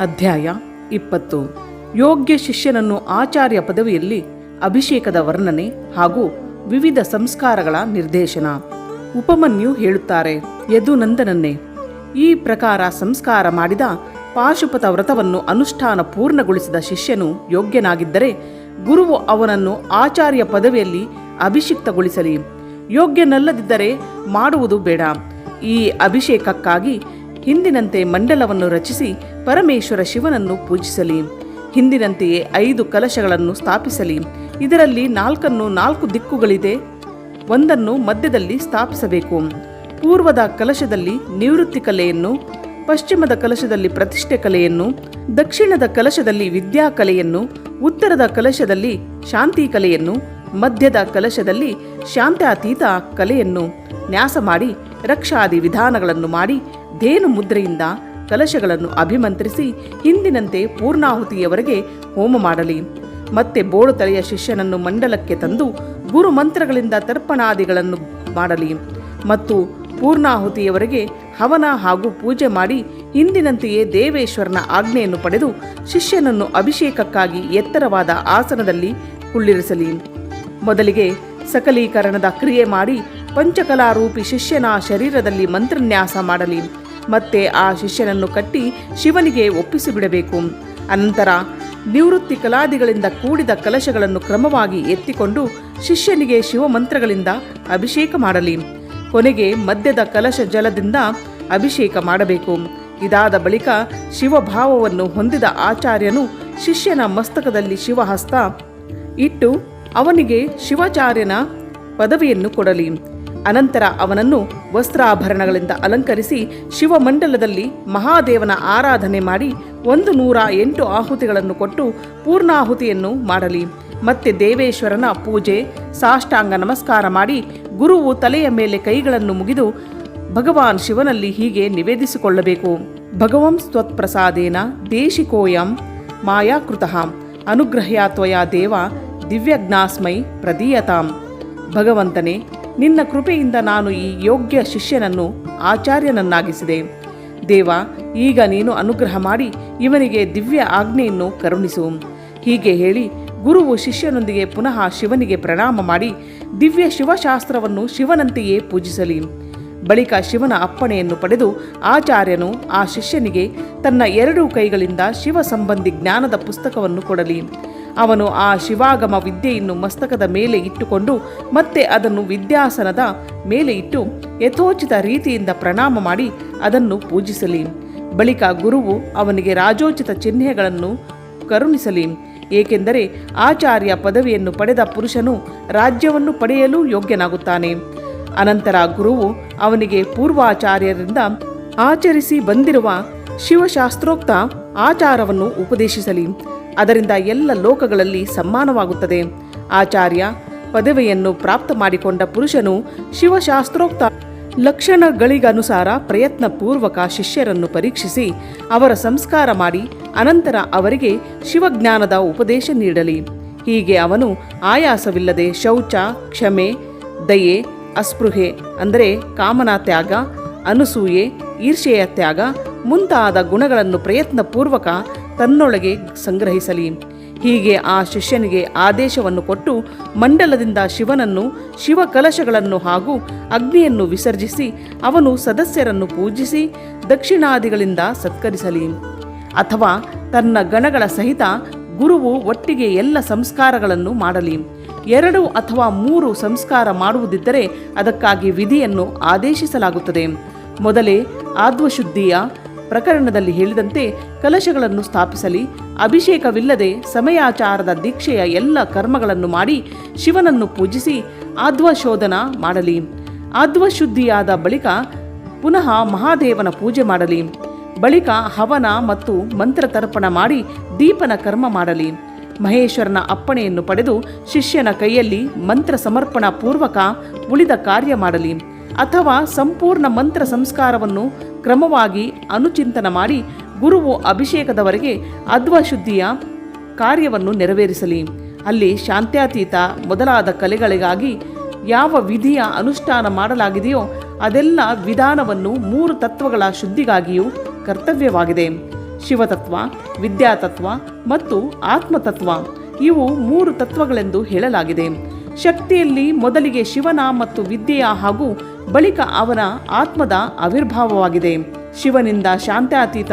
ಅಧ್ಯಾಯ ಇಪ್ಪತ್ತು. ಯೋಗ್ಯ ಶಿಷ್ಯನನ್ನು ಆಚಾರ್ಯ ಪದವಿಯಲ್ಲಿ ಅಭಿಷೇಕದ ವರ್ಣನೆ ಹಾಗೂ ವಿವಿಧ ಸಂಸ್ಕಾರಗಳ ನಿರ್ದೇಶನ. ಉಪಮನ್ಯು ಹೇಳುತ್ತಾರೆ ಯದುನಂದನನ್ನೇ ಈ ಪ್ರಕಾರ ಸಂಸ್ಕಾರ ಮಾಡಿದ ಪಾಶುಪತ ವ್ರತವನ್ನು ಅನುಷ್ಠಾನ ಪೂರ್ಣಗೊಳಿಸಿದ ಶಿಷ್ಯನು ಯೋಗ್ಯನಾಗಿದ್ದರೆ ಗುರುವು ಅವನನ್ನು ಆಚಾರ್ಯ ಪದವಿಯಲ್ಲಿ ಅಭಿಷಿಕ್ತಗೊಳಿಸಲಿ. ಯೋಗ್ಯನಲ್ಲದಿದ್ದರೆ ಮಾಡುವುದು ಬೇಡ. ಈ ಅಭಿಷೇಕಕ್ಕಾಗಿ ಹಿಂದಿನಂತೆ ಮಂಡಲವನ್ನು ರಚಿಸಿ ಪರಮೇಶ್ವರ ಶಿವನನ್ನು ಪೂಜಿಸಲಿ. ಹಿಂದಿನಂತೆಯೇ ಐದು ಕಲಶಗಳನ್ನು ಸ್ಥಾಪಿಸಲಿ. ಇದರಲ್ಲಿ ನಾಲ್ಕನ್ನು ನಾಲ್ಕು ದಿಕ್ಕುಗಳಿದೆ. ಒಂದನ್ನು ಮಧ್ಯದಲ್ಲಿ ಸ್ಥಾಪಿಸಬೇಕು. ಪೂರ್ವದ ಕಲಶದಲ್ಲಿ ನಿವೃತ್ತಿ ಕಲೆಯನ್ನು, ಪಶ್ಚಿಮದ ಕಲಶದಲ್ಲಿ ಪ್ರತಿಷ್ಠೆ ಕಲೆಯನ್ನು, ದಕ್ಷಿಣದ ಕಲಶದಲ್ಲಿ ವಿದ್ಯಾ ಕಲೆಯನ್ನು, ಉತ್ತರದ ಕಲಶದಲ್ಲಿ ಶಾಂತಿ ಕಲೆಯನ್ನು, ಮಧ್ಯದ ಕಲಶದಲ್ಲಿ ಶಾಂತ್ಯಾತೀತ ಕಲೆಯನ್ನು ನ್ಯಾಸ ಮಾಡಿ ರಕ್ಷಾದಿ ವಿಧಾನಗಳನ್ನು ಮಾಡಿ ಧೇನು ಮುದ್ರೆಯಿಂದ ಕಲಶಗಳನ್ನು ಅಭಿಮಂತ್ರಿಸಿ ಹಿಂದಿನಂತೆ ಪೂರ್ಣಾಹುತಿಯವರೆಗೆ ಹೋಮ ಮಾಡಲಿ. ಮತ್ತೆ ಬೋಳು ತಲೆಯ ಶಿಷ್ಯನನ್ನು ಮಂಡಲಕ್ಕೆ ತಂದು ಗುರು ಮಂತ್ರಗಳಿಂದ ತರ್ಪಣಾದಿಗಳನ್ನು ಮಾಡಲಿ. ಮತ್ತು ಪೂರ್ಣಾಹುತಿಯವರೆಗೆ ಹವನ ಹಾಗೂ ಪೂಜೆ ಮಾಡಿ ಹಿಂದಿನಂತೆಯೇ ದೇವೇಶ್ವರನ ಆಜ್ಞೆಯನ್ನು ಪಡೆದು ಶಿಷ್ಯನನ್ನು ಅಭಿಷೇಕಕ್ಕಾಗಿ ಎತ್ತರವಾದ ಆಸನದಲ್ಲಿ ಕುಳ್ಳಿರಿಸಲಿ. ಮೊದಲಿಗೆ ಸಕಲೀಕರಣದ ಕ್ರಿಯೆ ಮಾಡಿ ಪಂಚಕಲಾರೂಪಿ ಶಿಷ್ಯನ ಶರೀರದಲ್ಲಿ ಮಂತ್ರನ್ಯಾಸ ಮಾಡಲಿ. ಮತ್ತೆ ಆ ಶಿಷ್ಯನನ್ನು ಕಟ್ಟಿ ಶಿವನಿಗೆ ಒಪ್ಪಿಸಿಬಿಡಬೇಕು. ಅನಂತರ ನಿವೃತ್ತಿ ಕಲಾದಿಗಳಿಂದ ಕೂಡಿದ ಕಲಶಗಳನ್ನು ಕ್ರಮವಾಗಿ ಎತ್ತಿಕೊಂಡು ಶಿಷ್ಯನಿಗೆ ಶಿವಮಂತ್ರಗಳಿಂದ ಅಭಿಷೇಕ ಮಾಡಲಿ. ಕೊನೆಗೆ ಮದ್ಯದ ಕಲಶ ಜಲದಿಂದ ಅಭಿಷೇಕ ಮಾಡಬೇಕು. ಇದಾದ ಬಳಿಕ ಶಿವಭಾವವನ್ನು ಹೊಂದಿದ ಆಚಾರ್ಯನು ಶಿಷ್ಯನ ಮಸ್ತಕದಲ್ಲಿ ಶಿವಹಸ್ತ ಇಟ್ಟು ಅವನಿಗೆ ಶಿವಾಚಾರ್ಯನ ಪದವಿಯನ್ನು ಕೊಡಲಿ. ಅನಂತರ ಅವನನ್ನು ವಸ್ತ್ರಾಭರಣಗಳಿಂದ ಅಲಂಕರಿಸಿ ಶಿವಮಂಡಲದಲ್ಲಿ ಮಹಾದೇವನ ಆರಾಧನೆ ಮಾಡಿ ಒಂದು ನೂರ ಎಂಟು ಆಹುತಿಗಳನ್ನು ಕೊಟ್ಟು ಪೂರ್ಣಾಹುತಿಯನ್ನು ಮಾಡಲಿ. ಮತ್ತೆ ದೇವೇಶ್ವರನ ಪೂಜೆ, ಸಾಷ್ಟಾಂಗ ನಮಸ್ಕಾರ ಮಾಡಿ ಗುರುವು ತಲೆಯ ಮೇಲೆ ಕೈಗಳನ್ನು ಮುಗಿದು ಭಗವಾನ್ ಶಿವನಲ್ಲಿ ಹೀಗೆ ನಿವೇದಿಸಿಕೊಳ್ಳಬೇಕು. ಭಗವಂ ಸ್ವತ್ಪ್ರಸಾದೇನ ದೇಶಿಕೋಯಂ ಮಾಯಾಕೃತಃ. ಅನುಗ್ರಹ್ಯಾತ್ವಯ ದೇವ, ದಿವ್ಯಜ್ಞಾಸ್ಮೈ ಪ್ರದೀಯತಾಂ. ಭಗವಂತನೇ ನಿನ್ನ ಕೃಪೆಯಿಂದ ನಾನು ಈ ಯೋಗ್ಯ ಶಿಷ್ಯನನ್ನು ಆಚಾರ್ಯನನ್ನಾಗಿಸಿದೆ. ದೇವ, ಈಗ ನೀನು ಅನುಗ್ರಹ ಮಾಡಿ ಇವನಿಗೆ ದಿವ್ಯ ಆಜ್ಞೆಯನ್ನು ಕರುಣಿಸು. ಹೀಗೆ ಹೇಳಿ ಗುರುವು ಶಿಷ್ಯನೊಂದಿಗೆ ಪುನಃ ಶಿವನಿಗೆ ಪ್ರಣಾಮ ಮಾಡಿ ದಿವ್ಯ ಶಿವಶಾಸ್ತ್ರವನ್ನು ಶಿವನಂತೆಯೇ ಪೂಜಿಸಲಿ. ಬಳಿಕ ಶಿವನ ಅಪ್ಪಣೆಯನ್ನು ಪಡೆದು ಆಚಾರ್ಯನು ಆ ಶಿಷ್ಯನಿಗೆ ತನ್ನ ಎರಡೂ ಕೈಗಳಿಂದ ಶಿವ ಸಂಬಂಧಿ ಜ್ಞಾನದ ಪುಸ್ತಕವನ್ನು ಕೊಡಲಿ. ಅವನು ಆ ಶಿವಾಗಮ ವಿದ್ಯೆಯನ್ನು ಮಸ್ತಕದ ಮೇಲೆ ಇಟ್ಟುಕೊಂಡು ಮತ್ತೆ ಅದನ್ನು ವಿದ್ಯಾಸನದ ಮೇಲೆ ಇಟ್ಟು ಯಥೋಚಿತ ರೀತಿಯಿಂದ ಪ್ರಣಾಮ ಮಾಡಿ ಅದನ್ನು ಪೂಜಿಸಲಿ. ಬಳಿಕ ಗುರುವು ಅವನಿಗೆ ರಾಜೋಚಿತ ಚಿಹ್ನೆಗಳನ್ನು ಕರುಣಿಸಲಿ. ಏಕೆಂದರೆ ಆಚಾರ್ಯ ಪದವಿಯನ್ನು ಪಡೆದ ಪುರುಷನು ರಾಜ್ಯವನ್ನು ಪಡೆಯಲು ಯೋಗ್ಯನಾಗುತ್ತಾನೆ. ಅನಂತರ ಗುರುವು ಅವನಿಗೆ ಪೂರ್ವಾಚಾರ್ಯರಿಂದ ಆಚರಿಸಿ ಬಂದಿರುವ ಶಿವಶಾಸ್ತ್ರೋಕ್ತ ಆಚಾರವನ್ನು ಉಪದೇಶಿಸಲಿ. ಅದರಿಂದ ಎಲ್ಲ ಲೋಕಗಳಲ್ಲಿ ಸಮ್ಮಾನವಾಗುತ್ತದೆ. ಆಚಾರ್ಯ, ಪದವಿಯನ್ನು ಪ್ರಾಪ್ತ ಮಾಡಿಕೊಂಡ ಪುರುಷನು ಶಿವಶಾಸ್ತ್ರೋಕ್ತ ಲಕ್ಷಣಗಳಿಗನುಸಾರ ಪ್ರಯತ್ನಪೂರ್ವಕ ಶಿಷ್ಯರನ್ನು ಪರೀಕ್ಷಿಸಿ ಅವರ ಸಂಸ್ಕಾರ ಮಾಡಿ ಅನಂತರ ಅವರಿಗೆ ಶಿವಜ್ಞಾನದ ಉಪದೇಶ ನೀಡಲಿ. ಹೀಗೆ ಅವನು ಆಯಾಸವಿಲ್ಲದೆ ಶೌಚ, ಕ್ಷಮೆ, ದಯೆ, ಅಸ್ಪೃಹೆ ಅಂದರೆ ಕಾಮನಾ ತ್ಯಾಗ, ಅನುಸೂಯೆ ಈರ್ಷೆಯ ತ್ಯಾಗ ಮುಂತಾದ ಗುಣಗಳನ್ನು ಪ್ರಯತ್ನಪೂರ್ವಕ ತನ್ನೊಳಗೆ ಸಂಗ್ರಹಿಸಲಿ. ಹೀಗೆ ಆ ಶಿಷ್ಯನಿಗೆ ಆದೇಶವನ್ನು ಕೊಟ್ಟು ಮಂಡಲದಿಂದ ಶಿವನನ್ನು, ಶಿವಕಲಶಗಳನ್ನು ಹಾಗೂ ಅಗ್ನಿಯನ್ನು ವಿಸರ್ಜಿಸಿ, ಅವನು ಸದಸ್ಯರನ್ನು ಪೂಜಿಸಿ, ದಕ್ಷಿಣಾದಿಗಳಿಂದ ಸತ್ಕರಿಸಲಿ. ಅಥವಾ ತನ್ನ ಗಣಗಳ ಸಹಿತ ಗುರುವು ಒಟ್ಟಿಗೆ ಎಲ್ಲ ಸಂಸ್ಕಾರಗಳನ್ನು ಮಾಡಲಿ. ಎರಡು ಅಥವಾ ಮೂರು ಸಂಸ್ಕಾರ ಮಾಡುವುದಿದ್ದರೆ ಅದಕ್ಕಾಗಿ ವಿಧಿಯನ್ನು ಆದೇಶಿಸಲಾಗುತ್ತದೆ. ಮೊದಲೇ ಆದ್ವಶುದ್ಧಿಯ ಪ್ರಕರಣದಲ್ಲಿ ಹೇಳಿದಂತೆ ಕಲಶಗಳನ್ನು ಸ್ಥಾಪಿಸಲಿ, ಅಭಿಷೇಕವಿಲ್ಲದೆ ಸಮಯಾಚಾರದ ದೀಕ್ಷೆಯ ಎಲ್ಲ ಕರ್ಮಗಳನ್ನು ಮಾಡಿ ಶಿವನನ್ನು ಪೂಜಿಸಿ ಆಧ್ವಶೋಧನ ಮಾಡಲಿ. ಆಧ್ವಶುದ್ಧಿಯಾದ ಬಳಿಕ ಪುನಃ ಮಹಾದೇವನ ಪೂಜೆ ಮಾಡಲಿ. ಬಳಿಕ ಹವನ ಮತ್ತು ಮಂತ್ರ ತರ್ಪಣ ಮಾಡಿ ದೀಪನ ಕರ್ಮ ಮಾಡಲಿ. ಮಹೇಶ್ವರನ ಅಪ್ಪಣೆಯನ್ನು ಪಡೆದು ಶಿಷ್ಯನ ಕೈಯಲ್ಲಿ ಮಂತ್ರ ಸಮರ್ಪಣಾ ಪೂರ್ವಕ ಉಳಿದ ಕಾರ್ಯ ಮಾಡಲಿ. ಅಥವಾ ಸಂಪೂರ್ಣ ಮಂತ್ರ ಸಂಸ್ಕಾರವನ್ನು ಕ್ರಮವಾಗಿ ಅನುಚಿಂತನ ಮಾಡಿ ಗುರುವು ಅಭಿಷೇಕದವರೆಗೆ ಅಧ್ವಶುದ್ಧಿಯ ಕಾರ್ಯವನ್ನು ನೆರವೇರಿಸಲಿ. ಅಲ್ಲಿ ಶಾಂತ್ಯಾತೀತ ಮೊದಲಾದ ಕಲೆಗಳಿಗಾಗಿ ಯಾವ ವಿಧಿಯ ಅನುಷ್ಠಾನ ಮಾಡಲಾಗಿದೆಯೋ ಅದೆಲ್ಲ ವಿಧಾನವನ್ನು ಮೂರು ತತ್ವಗಳ ಶುದ್ಧಿಗಾಗಿಯೂ ಕರ್ತವ್ಯವಾಗಿದೆ. ಶಿವತತ್ವ, ವಿದ್ಯಾತತ್ವ ಮತ್ತು ಆತ್ಮತತ್ವ ಇವು ಮೂರು ತತ್ವಗಳೆಂದು ಹೇಳಲಾಗಿದೆ. ಶಕ್ತಿಯಲ್ಲಿ ಮೊದಲಿಗೆ ಶಿವನ ಮತ್ತು ವಿದ್ಯೆಯ ಹಾಗೂ ಬಳಿಕ ಅವನ ಆತ್ಮದ ಆವಿರ್ಭಾವವಾಗಿದೆ. ಶಿವನಿಂದ ಶಾಂತಾತೀತ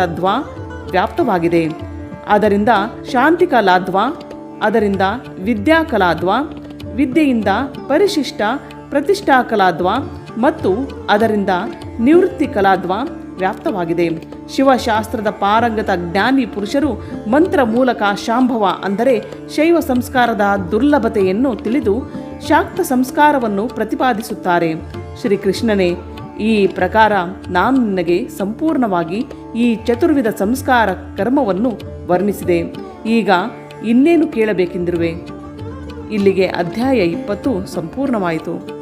ವ್ಯಾಪ್ತವಾಗಿದೆ. ಅದರಿಂದ ಶಾಂತಿಕಲಾದ್ವಾ ಅದರಿಂದ ವಿದ್ಯಾಕಲಾದ್ವಾ ವಿದ್ಯೆಯಿಂದ ಪರಿಶಿಷ್ಟ ಪ್ರತಿಷ್ಠಾ ಕಲಾದ್ವಾ ಮತ್ತು ಅದರಿಂದ ನಿವೃತ್ತಿ ಕಲಾದ್ವಾ ವ್ಯಾಪ್ತವಾಗಿದೆ. ಶಿವಶಾಸ್ತ್ರದ ಪಾರಂಗತ ಜ್ಞಾನಿ ಪುರುಷರು ಮಂತ್ರ ಮೂಲಕ ಶಾಂಭವ ಅಂದರೆ ಶೈವ ಸಂಸ್ಕಾರದ ದುರ್ಲಭತೆಯನ್ನು ತಿಳಿದು ಶಾಕ್ತ ಸಂಸ್ಕಾರವನ್ನು ಪ್ರತಿಪಾದಿಸುತ್ತಾರೆ. ಶ್ರೀಕೃಷ್ಣನೇ, ಈ ಪ್ರಕಾರ ನಾನು ನಿನಗೆ ಸಂಪೂರ್ಣವಾಗಿ ಈ ಚತುರ್ವಿಧ ಸಂಸ್ಕಾರ ಕರ್ಮವನ್ನು ವರ್ಣಿಸಿದೆ. ಈಗ ಇನ್ನೇನು ಕೇಳಬೇಕೆಂದಿರುವೆ? ಇಲ್ಲಿಗೆ ಅಧ್ಯಾಯ ಇಪ್ಪತ್ತು ಸಂಪೂರ್ಣವಾಯಿತು.